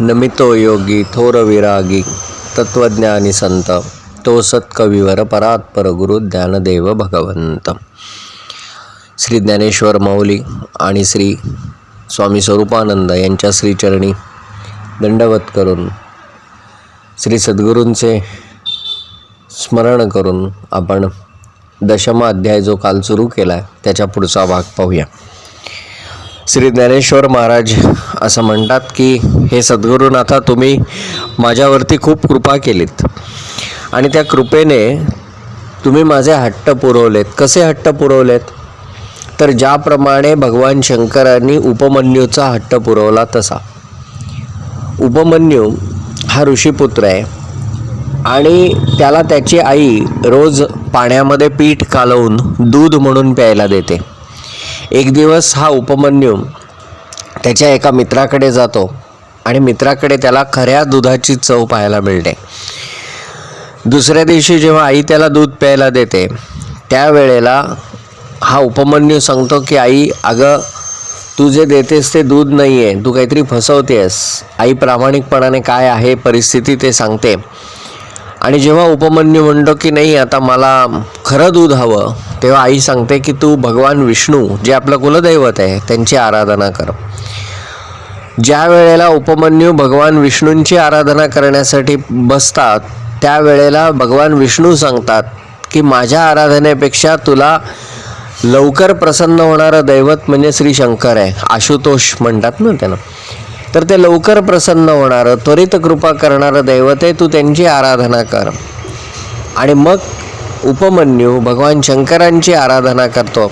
नमितो योगी थोर विरागी तत्वज्ञानी संत. तो सत्कविवर परात्पर गुरु ज्ञानदेव भगवंत. श्री ज्ञानेश्वर माऊली आणि श्री स्वामी स्वरूपानंद यांच्या श्रीचरणी दंडवत करून श्री सद्गुरूंचे स्मरण करून आपण दशमा अध्याय जो काल सुरू केला आहे त्याच्या पुढचा भाग पाहूया. श्री ज्ञानेश्वर महाराज असं म्हणतात की हे सद्गुरुनाथा तुम्ही माझ्यावरती खूप कृपा केलीत. आणि त्या कृपेने तुम्ही माझे हट्ट पुरवलेत. कसे हट्ट पुरवलेत? तर ज्याप्रमाणे भगवान शंकरांनी उपमन्यूचा हट्ट पुरवला तसा. उपमन्यू हा ऋषीपुत्र आहे. आणि त्याला त्याची आई रोज पाण्यामध्ये पीठ कालवून दूध म्हणून प्यायला देते. एक दिवस हा उपमन्यू त्याच्या एका मित्राकडे जातो आणि मित्राकडे त्याला खऱ्या दुधाची चव पाहायला मिळते. दुसऱ्या दिवशी जेव्हा आई त्याला दूध प्यायला देते त्यावेळेला हा उपमन्यू सांगतो की आई अगं तू जे देतेस ते दूध नाही आहे तू काहीतरी फसवतेस. आई प्रामाणिकपणाने काय आहे परिस्थिती ते सांगते. आणि जेव्हा उपमन्यू म्हणतो की नाही आता मला खरं दूध हवं तेव्हा आई सांगते की तू भगवान विष्णू जे आपलं कुलदैवत आहे त्यांची आराधना कर. ज्या वेळेला उपमन्यू भगवान विष्णूंची आराधना करण्यासाठी बसतात त्यावेळेला भगवान विष्णू सांगतात की माझ्या आराधनेपेक्षा तुला लवकर प्रसन्न होणारं दैवत म्हणजे श्री शंकर आहे. आशुतोष म्हणतात ना त्यानं तर ते लवकर प्रसन्न होणारं त्वरित कृपा करणारं दैवत आहे तू त्यांची आराधना कर. आणि मग उपमन्यू भगवान शंकरांची आराधना करतो.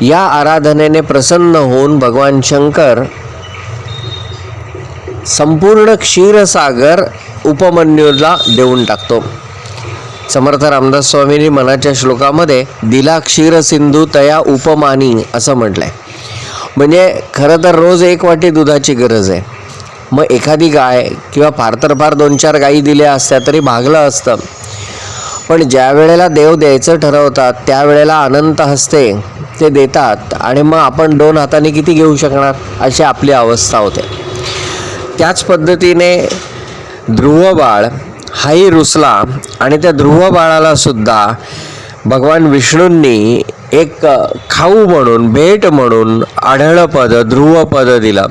या आराधनेने प्रसन्न होऊन भगवान शंकर संपूर्ण क्षीरसागर उपमन्यूला देऊन टाकतो. समर्थ रामदास स्वामींनी मनाच्या श्लोकामध्ये दिला क्षीरसिंधू तया उपमानी असं म्हटलं आहे म्हणजे खरं तर रोज एक वाटी दुधाची गरज आहे. मग एखादी गाय किंवा फार तर फार दोन चार गायी दिल्या असत्या तरी भागलं असतं. पण ज्या वेळेला देव द्यायचं ठरवतात त्यावेळेला अनंत हस्ते ते देतात आणि मग आपण दोन हाताने किती घेऊ शकणार अशी आपली अवस्था होते. त्याच पद्धतीने ध्रुव बाळ हाही रुसला आणि त्या ध्रुव बाळाला सुद्धा भगवान विष्णूंनी एक खाऊ म्हणून भेट म्हणून आढळपद ध्रुवपद दिलं.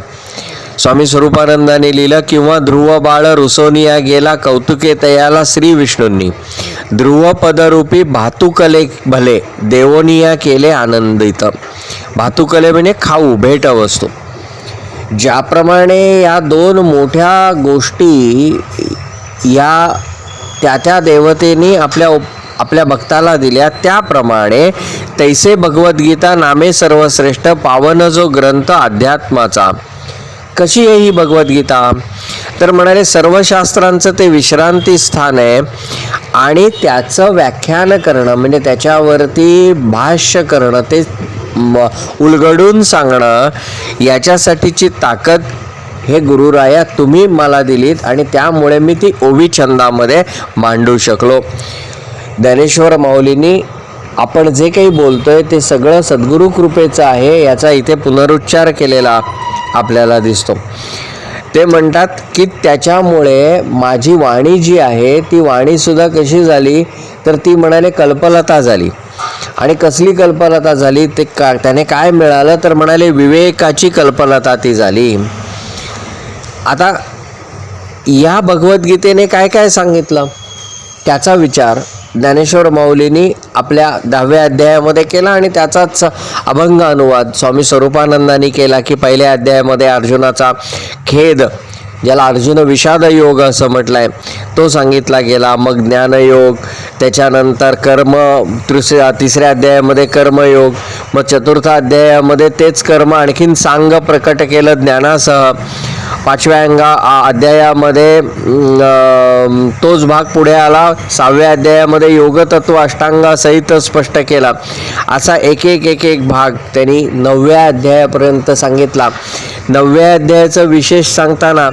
स्वामी स्वरूपानंदाने लिहिलं किंवा ध्रुव बाळ रुसोनिया गेला कौतुके तयाला श्री विष्णूंनी. ध्रुवपदरूपी भातुकले भले देवोनिया केले आनंदित. भातुकले म्हणजे खाऊ भेट वस्तू. ज्याप्रमाणे या दोन मोठ्या गोष्टी या त्या त्या देवतेने आपल्या उप- आपल्या भक्ताला दिल्या. त्याप्रमाणे तैसे भगवद्गीता नामे सर्वश्रेष्ठ पावन जो ग्रंथ अध्यात्माचा. कशी आहे ही भगवद्गीता? तर म्हणाले सर्व शास्त्रांचं ते विश्रांती स्थान आहे आणि त्याचं व्याख्यान करणं म्हणजे त्याच्यावरती भाष्य करणं ते उलगडून सांगणं याच्यासाठीची ताकद हे गुरुराया तुम्ही मला दिलीत आणि त्यामुळे मी ती ओवी छंदामध्ये मांडू शकलो. ज्ञानेश्वर माऊलींनी आपण जे काही बोलतोय ते सगळं सद्गुरू कृपेचं आहे याचा इथे पुनरुच्चार केलेला आपल्याला दिसतो. ते म्हणतात की त्याच्यामुळे माझी वाणी जी आहे ती वाणीसुद्धा कशी झाली? तर ती म्हणाले कल्पलता झाली. आणि कसली कल्पलता झाली? ते का त्याने काय मिळालं? तर म्हणाले विवेकाची कल्पलता ती झाली. आता या भगवद्गीतेने काय काय सांगितलं? त्याचा विचार ज्ञानेश्वर माऊलींनी आपल्या दहाव्या अध्यायामध्ये केला आणि त्याचाच अभंग अनुवाद स्वामी स्वरूपानंदांनी केला की पहिल्या अध्यायामध्ये अर्जुनाचा खेद ज्याला अर्जुन विषाद योग असं म्हटलं आहे तो सांगितला गेला. मग ज्ञानयोग त्याच्यानंतर कर्म तिसऱ्या तिसऱ्या अध्यायामध्ये कर्मयोग मग चतुर्थ अध्यायामध्ये तेच कर्म आणखीन सांग प्रकट केलं ज्ञानासह. पाचव्या अंगा अध्यायामध्ये तोच भाग पुढे आला. सहाव्या अध्यायामध्ये योगतत्व अष्टांगासहित स्पष्ट केला. असा एक एक एक एक भाग त्यांनी नवव्या अध्यायापर्यंत सांगितला. नवव्या अध्यायाचं विशेष सांगताना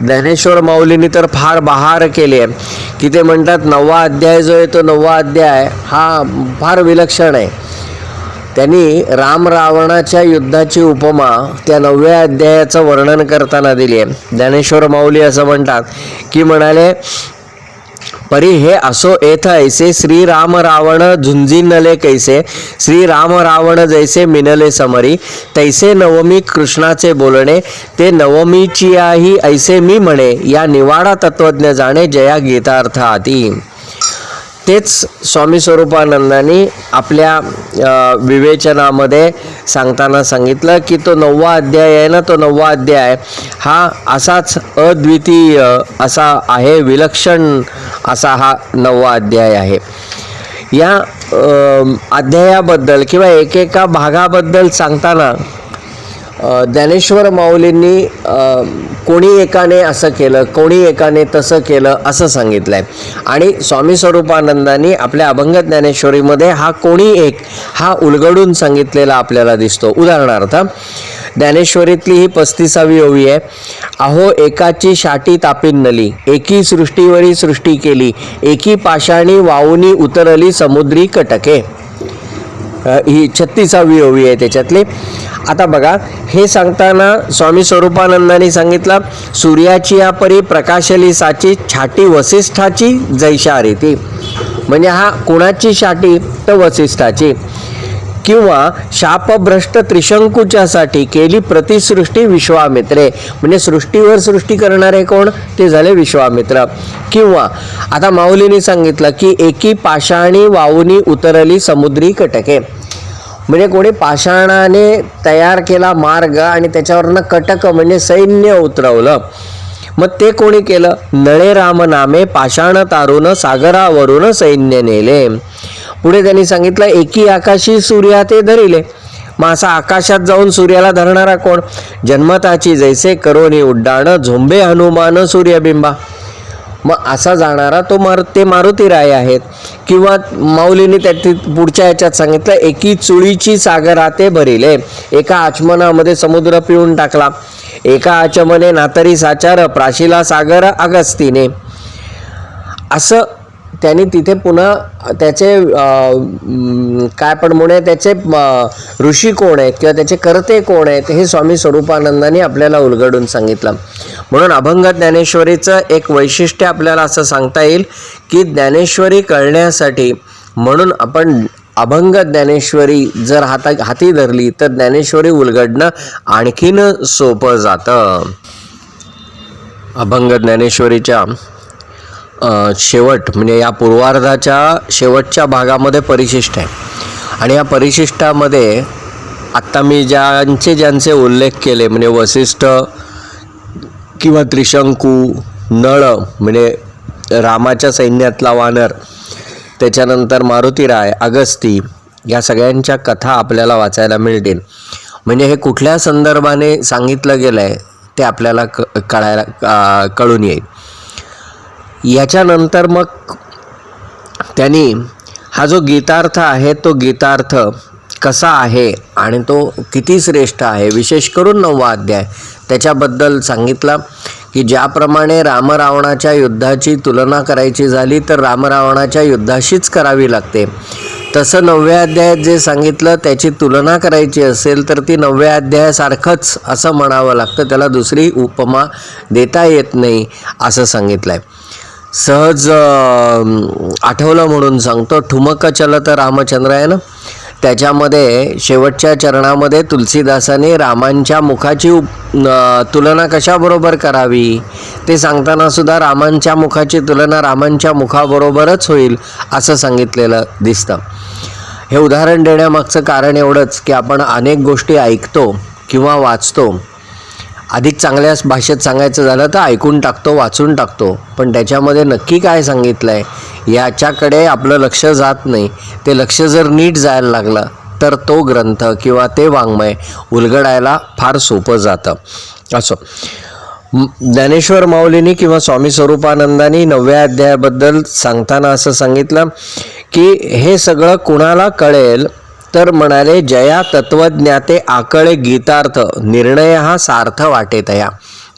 ज्ञानेश्वर माऊलींनी तर फार बहार केली आहे. की ते म्हणतात नववा अध्याय जो आहे तो नववा अध्याय हा फार विलक्षण आहे. त्यांनी राम रावणाच्या युद्धाची उपमा त्या नवव्या अध्यायाचं वर्णन करताना दिली आहे. ज्ञानेश्वर माऊली असं म्हणतात की म्हणाले परी हे असो येथ ऐसे श्रीराम रावण झुंजिनले कैसे श्रीराम रावण जैसे मिनले समरी तैसे नवमी कृष्णाचे बोलणे ते नवमीचियाही ऐसे मी म्हणे या निवाडा तत्वज्ञ जाणे जया गीतार्थ आती तेच स्वामी स्वरूपानंदांनी आपल्या विवेचनामध्ये सांगताना सांगितलं की तो नववा अध्याय आहे ना तो नववा अध्याय हा असाच अद्वितीय असा आहे विलक्षण असा हा नववा अध्याय आहे. या अध्यायाबद्दल किंवा एकेका भागाबद्दल सांगताना ज्ञानेश्वर माऊलींनी कोणी एकाने असं केलं कोणी एकाने तसं केलं असं सांगितलं आहे आणि स्वामी स्वरूपानंदांनी आपल्या अभंग ज्ञानेश्वरीमध्ये हा कोणी एक हा उलगडून सांगितलेला आपल्याला दिसतो. उदाहरणार्थ ज्ञानेश्वरीतली ही पस्तीसावी ओवी आहे अहो एकाची शाटी तापीन नली एकी सृष्टीवरी सृष्टी केली एकी पाषाणी वाऊनी उतरली समुद्री कटके. ही छत्तीसावी ओवी आहे त्याच्यातली. आता बघा हे सांगताना स्वामी स्वरूपानंदांनी सांगितलं सूर्याची या परी प्रकाशली साची छाटी वसिष्ठाची जैशा रीती म्हणजे हा कुणाची छाटी? तर वसिष्ठाची. किंवा शापभ्रष्ट त्रिशंकूच्यासाठी केली प्रतिसृष्टी विश्वामित्रे. म्हणजे सृष्टीवर सृष्टी करणारे कोण? ते झाले विश्वामित्र. किंवा आता माऊलीने सांगितलं की एकी पाषाणी वाऊनी उतरली समुद्री कटके. म्हणजे कोणी पाषाणाने तयार केला मार्ग आणि त्याच्यावरनं कटक म्हणजे सैन्य उतरवलं. मग ते कोणी केलं? नळे राम नामे पाषाण तारून सागरावरून सैन्य नेले. पुढे त्यांनी सांगितलं एकी आकाशी सूर्या ते धरिले. मग असा आकाशात जाऊन सूर्याला धरणारा कोण? जन्मताची जैसे करोनी उड्डाण झोंबे हनुमान सूर्यबिंबा. मग असा जाणारा तो मारु ते मारुती राय आहेत. किंवा माऊलीने त्याची पुढच्या ह्याच्यात सांगितलं एकी चुळीची सागराते भरिले. एका आचमनामध्ये समुद्र पिऊन टाकला. एका आचमने नातरी साचार प्राशिला सागर अगस्तीने. असं त्यांनी तिथे पुन्हा त्याचे काय पण म्हणूया त्याचे ऋषी कोण आहेत किंवा त्याचे कर्ते कोण आहेत हे स्वामी स्वरूपानंदाने आपल्याला उलगडून सांगितलं. म्हणून अभंग ज्ञानेश्वरीचं एक वैशिष्ट्य आपल्याला असं सांगता येईल की ज्ञानेश्वरी कळण्यासाठी म्हणून आपण अभंग ज्ञानेश्वरी जर हाता हाती धरली तर ज्ञानेश्वरी उलगडणं आणखीन सोपं जातं. अभंग ज्ञानेश्वरीच्या शेवट म्हणजे या पूर्वार्धाच्या शेवटच्या भागामध्ये परिशिष्ट आहे. आणि या परिशिष्टामध्ये आत्ता मी ज्यांचे ज्यांचे उल्लेख केले म्हणजे वसिष्ठ किंवा त्रिशंकू नळ म्हणजे रामाच्या सैन्यातला वानर त्याच्यानंतर मारुती राय अगस्ती या सगळ्यांच्या कथा आपल्याला वाचायला मिळतील. म्हणजे हे कुठल्या संदर्भाने सांगितलं गेलं आहे ते आपल्याला क कळायला कळून येईल. याच्यानंतर मग त्यांनी हा जो गीतार्थ आहे तो गीतार्थ कसा आहे आणि तो किती श्रेष्ठ आहे विशेष करून नववा अध्याय त्याच्याबद्दल सांगितला. की ज्याप्रमाणे रामरावणाच्या युद्धाची तुलना करायची झाली तर रामरावणाच्या युद्धाशीच करावी लागते. तसं नवव्या अध्यायात जे सांगितलं त्याची तुलना करायची असेल तर ती नवव्या अध्यायासारखंच असं म्हणावं लागतं. त्याला दुसरी उपमा देता येत नाही असं सांगितलं आहे सहज आठवलं म्हणून सांगतो. ठुमक चलत रामचंद्र आहे ना? त्याच्यामध्ये शेवटच्या चरणामध्ये तुलसीदासाने रामांच्या मुखाची उप- तुलना कशाबरोबर करावी? ते सांगताना सुद्धा रामांच्या मुखाची तुलना रामांच्या मुखाबरोबरच होईल असं सांगितलेलं दिसतं. हे उदाहरण देण्यामागचं कारण एवढंच की आपण अनेक गोष्टी ऐकतो किंवा वाचतो. अधिक चांगल्या भाषेत सांगायचं झालं तर ऐकून टाकतो वाचून टाकतो. पण त्याच्यामध्ये नक्की काय सांगितलं आहे याच्याकडे आपलं लक्ष जात नाही. ते लक्ष जर नीट जायला लागलं तर तो ग्रंथ किंवा ते वाङ्मय उलगडायला फार सोपं जातं. असो. ज्ञानेश्वर माऊलीनी किंवा स्वामी स्वरूपानंदानी नवव्या अध्यायाबद्दल सांगताना असं सांगितलं की हे सगळं कुणाला कळेल तर म्हणाले जया तत्वज्ञाते आकळे गीतार्थ निर्णय हा सार्थ वाटेत या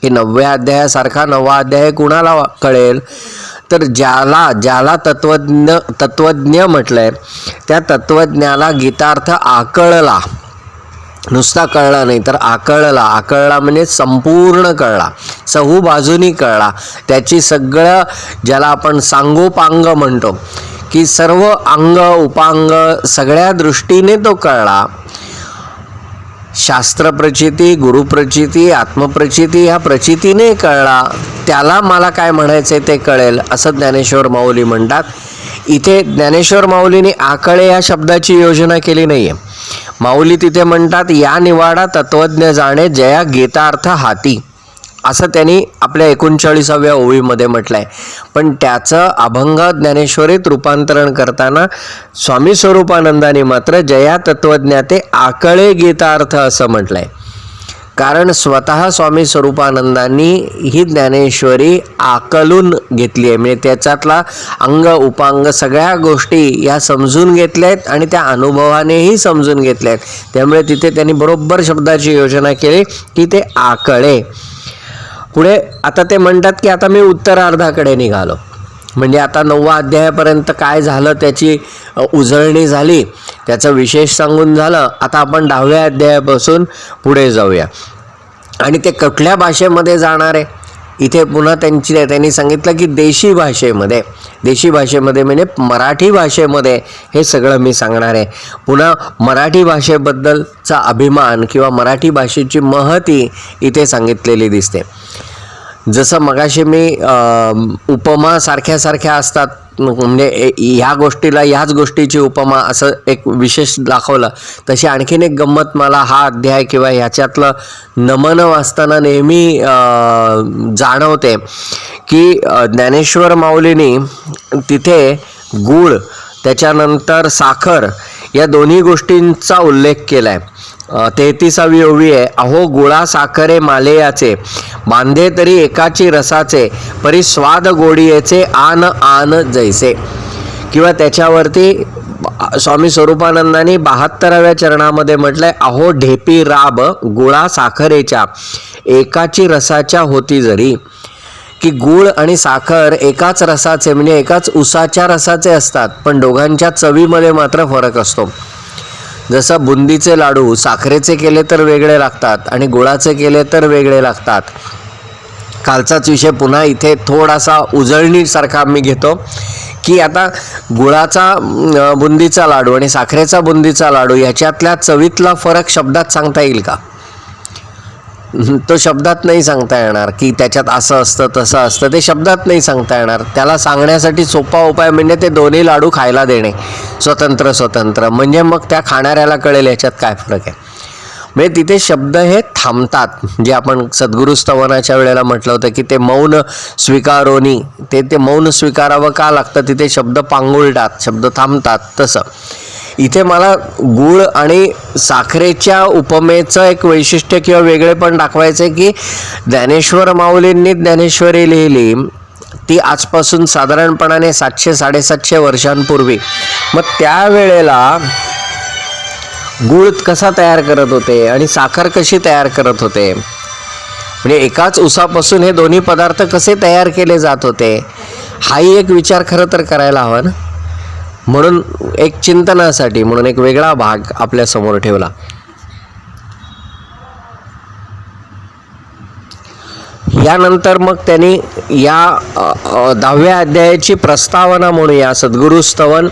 हे नवव्या अध्यायासारखा नववा अध्याय कुणाला कळेल? तर ज्याला ज्याला तत्वज्ञ तत्वज्ञ म्हटलंय त्या तत्वज्ञाला गीतार्थ आकळला. नुसता कळला नाही तर आकळला. आकळला म्हणजे संपूर्ण कळला. सहू बाजूनी कळला. त्याची सगळं ज्याला आपण सांगोपांग म्हणतो की सर्व अंग उपांग सगळ्या दृष्टीने तो कळला. शास्त्रप्रचिती गुरुप्रचिती आत्मप्रचिती ह्या प्रचितीने कळला. त्याला मला काय म्हणायचं ते कळेल असं ज्ञानेश्वर माऊली म्हणतात. इथे ज्ञानेश्वर माऊलीने आकळे या शब्दाची योजना केली नाही आहे माऊली तिथे म्हणतात या निवाडा तत्वज्ञ जाणे जया गीतार्थ हाती. असं त्यांनी आपल्या एकोणचाळीसाव्या ओळीमध्ये म्हटलं आहे पण त्याचं अभंग ज्ञानेश्वरीत रूपांतरण करताना स्वामी स्वरूपानंदाने मात्र जया तत्वज्ञाते आकळे गीतार्थ असं म्हटलं आहे कारण स्वतः स्वामी स्वरूपानंदांनी ही ज्ञानेश्वरी आकलून घेतली आहे म्हणजे त्याच्यातला अंग उपांग सगळ्या गोष्टी या समजून घेतल्या आहेत आणि त्या अनुभवानेही समजून घेतल्या आहेत त्यामुळे तिथे त्यांनी बरोबर शब्दाची योजना केली की ते आकळे. पुढे आता ते म्हणतात की आता मी उत्तरार्धाकडे निघालो. म्हणजे आता नववा अध्यायापर्यंत काय झालं त्याची उजळणी झाली त्याचं विशेष सांगून झालं आता आपण दहाव्या अध्यायापासून पुढे जाऊया. आणि ते कुठल्या भाषेमध्ये जाणार आहे? इथे पुन्हा त्यांची त्यांनी सांगितलं की देशी भाषेमध्ये. देशी भाषेमध्ये म्हणजे मराठी भाषेमध्ये हे सगळं मी सांगणार आहे. पुन्हा मराठी भाषेबद्दलचा अभिमान किंवा मराठी भाषेची महती इथे सांगितलेली दिसते. जसं मगाशी मी उपमा सारख्या सारख्या असतात. म्हणजे ए- ह्या गोष्टीला ह्याच गोष्टीची उपमा असं एक विशेष दाखवलं. तशी आणखीन एक गंमत मला हा अध्याय किंवा ह्याच्यातलं नमन वाचताना नेहमी जाणवते की ज्ञानेश्वर माऊलीनी तिथे गूळ त्याच्यानंतर साखर या दोन्ही गोष्टींचा उल्लेख केला आहे तेहतीसावी ओवी आहे. अहो गुळा साखरे मालेयाचे. बांधे तरी एकाची रसाचे. परी स्वाद गोडियेचे आन आन जैसे. किंवा त्याच्यावरती स्वामी स्वरूपानंदांनी बहात्तराव्या चरणामध्ये म्हटलंय अहो ढेपी राब गुळा साखरेच्या एकाची रसाच्या होती जरी. की गूळ आणि साखर एकाच रसाचे म्हणजे एकाच उसाच्या रसाचे असतात पण दोघांच्या चवीमध्ये मात्र फरक असतो. जसं बुंदीचे लाडू साखरेचे केले तर वेगळे लागतात आणि गुळाचे केले तर वेगळे लागतात. कालचाच विषय पुन्हा इथे थोडासा उजळणीसारखा मी घेतो की आता गुळाचा बुंदीचा लाडू आणि साखरेचा बुंदीचा लाडू याच्यातल्या चवीतला फरक शब्दात सांगता येईल का? तो शब्दात नाही सांगता येणार की त्याच्यात असं असतं तसं असतं. ते शब्दात नाही सांगता येणार. त्याला सांगण्यासाठी सोपा उपाय म्हणजे ते दोन्ही लाडू खायला देणे. स्वतंत्र स्वतंत्र. म्हणजे मग त्या खाणाऱ्याला कळेल याच्यात काय फरक आहे. म्हणजे तिथे शब्द हे थांबतात. जे आपण सद्गुरू स्तवनाच्या वेळेला म्हटलं होतं की ते मौन स्वीकारोनी. ते ते मौन स्वीकारावं का लागतं? तिथे शब्द पांगुळतात शब्द थांबतात. तसं. इथे मला गूळ आणि साखरेच्या उपमेचं एक वैशिष्ट्य किंवा वेगळेपण दाखवायचं आहे की ज्ञानेश्वर माऊलींनी ज्ञानेश्वरी लिहिली ती आजपासून साधारणपणाने सातशे साडेसातशे वर्षांपूर्वी. मग त्यावेळेला गूळ कसा तयार करत होते आणि साखर कशी तयार करत होते? म्हणजे एकाच उसापासून हे दोन्ही पदार्थ कसे तयार केले जात होते? हाही एक विचार खरं तर करायला हवा ना? म्हणून एक चिंतनासाठी म्हणून एक वेगळा भाग आपल्यासमोर ठेवला. यानंतर मग त्यांनी या दहाव्या अध्यायाची प्रस्तावना म्हणूया सद्गुरु स्तवन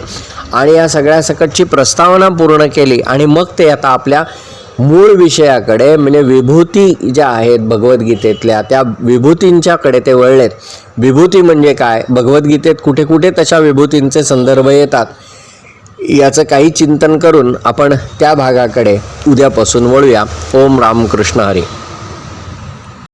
आणि या सगळ्या सकटची प्रस्तावना पूर्ण केली आणि मग ते आता आपल्या मूळ विषयाकडे म्हणजे विभूती ज्या आहेत भगवद्गीतेतल्या त्या विभूतींच्याकडे ते वळलेत. विभूती म्हणजे काय? भगवद्गीतेत कुठे कुठे तशा विभूतींचे संदर्भ येतात? याचं काही चिंतन करून आपण त्या भागाकडे उद्यापासून वळूया. ओम रामकृष्ण हरी.